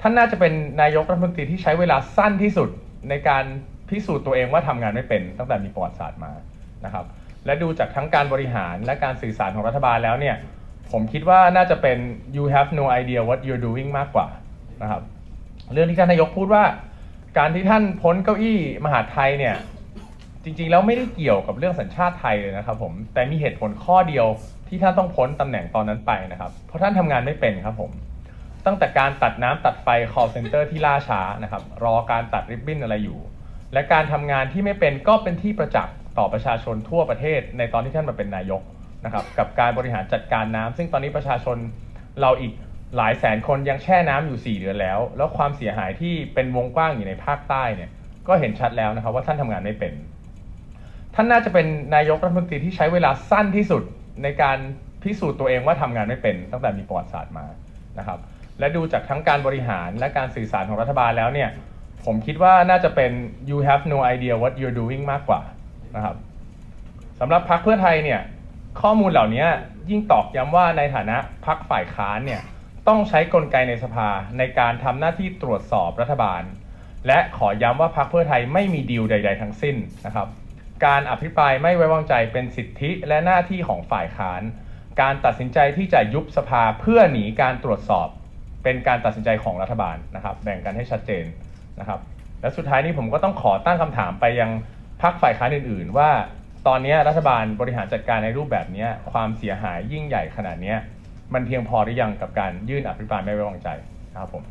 ท่านน่าจะเป็นนายกรัฐมนตรีที่ใช้เวลาสั้นที่สุดในการพิสูจน์ตัวเองว่าทำงานไม่เป็นตั้งแต่มีประวัติศาสตร์มานะครับ และดูจากทั้งการบริหารและการสื่อสารของรัฐบาลแล้วเนี่ย ผมคิดว่าน่าจะเป็น you have no idea what you're doing มากกว่านะครับ เรื่องที่ท่านนายกพูดว่า การที่ท่านพ้นเก้าอี้มหาไทยเนี่ย จริงๆแล้วไม่ได้เกี่ยวกับเรื่องสัญชาติไทยเลยนะครับ ผม แต่มีเหตุผลข้อเดียวที่ท่านต้องพ้นตำแหน่งตอนนั้นไปนะครับ เพราะท่านทำงานไม่เป็นครับผม ตั้งแต่การตัดน้ำตัดไฟ call center ที่ล่าช้านะครับ รอการตัดริบบิ้นอะไรอยู่ และการทำงานที่ไม่เป็นก็เป็นที่ประจักษ์ต่อประชาชนทั่วประเทศ ในตอนที่ท่านมาเป็นนายกนะครับ กับการบริหารจัดการน้ำซึ่งตอนนี้ประชาชนเราอีกหลายแสนคนยังแช่น้ำอยู่ 4 เดือนแล้ว แล้วความเสียหายที่เป็นวงกว้างอยู่ในภาคใต้เนี่ยก็เห็นชัดแล้วนะครับว่าท่านทำงานไม่เป็น ท่านน่าจะเป็นนายกรัฐมนตรีที่ใช้เวลาสั้นที่สุดในการพิสูจน์ตัวเองว่าทำงานไม่เป็น ตั้งแต่มีประวัติศาสตร์มานะครับ และดูจากทั้งการบริหารและการสื่อสารของรัฐบาลแล้วเนี่ย ผมคิดว่าน่าจะเป็น you have no idea what you're doing มากกว่านะครับสำหรับพรรคเพื่อไทยเนี่ย ข้อมูลเหล่านี้ยิ่งตอกย้ำว่าในฐานะพรรคฝ่ายค้านเนี่ย ต้องใช้กลไกในสภาในการทำหน้าที่ตรวจสอบรัฐบาล และขอย้ำว่าพรรคเพื่อไทยไม่มีดีลใด ๆ ทั้งสิ้นนะครับ การอภิปรายไม่ไว้วางใจเป็นสิทธิและหน้าที่ของฝ่ายค้าน การตัดสินใจที่จะยุบสภาเพื่อหนีการตรวจสอบ เป็นการตัดสินใจของรัฐบาลนะครับ แบ่งกันให้ชัดเจนนะครับ และสุดท้ายนี้ผมก็ต้องขอตั้งคำถามไปยังพรรคฝ่ายค้านอื่น ๆ ว่าตอนนี้รัฐบาลบริหารจัดการในรูปแบบนี้ความเสียหายยิ่งใหญ่ขนาดนี้มันเพียงพอหรือยังกับการยื่นอภิปรายไม่ไว้วางใจนะครับผม